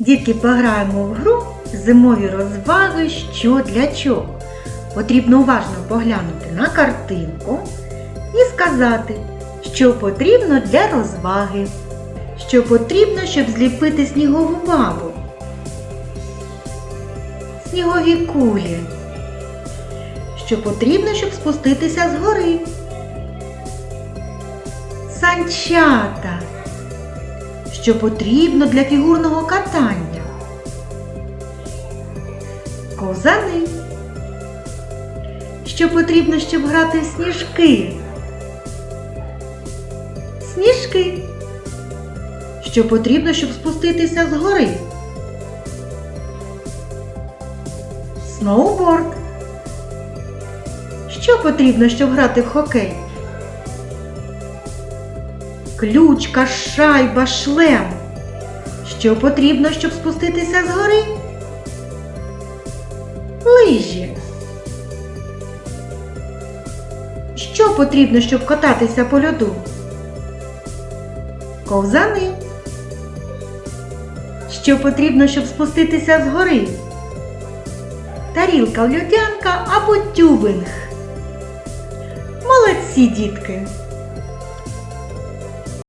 Дітки, пограємо в гру зимові розваги що для чого. Потрібно уважно поглянути на картинку і сказати, що потрібно для розваги, що потрібно, щоб зліпити снігову бабу, снігові кулі, що потрібно, щоб спуститися з гори, санчата, що потрібно для фігурного катання, ковзани, що потрібно, щоб грати в сніжки, сніжки, що потрібно, щоб спуститися з гори, сноуборд, що потрібно, щоб грати в хокей. Ключка, шайба, шлем. Що потрібно, щоб спуститися з гори? Лижі. Що потрібно, щоб кататися по льоду? Ковзани. Що потрібно, щоб спуститися з гори? Тарілка льодянка або тюбинг. Молодці, дітки!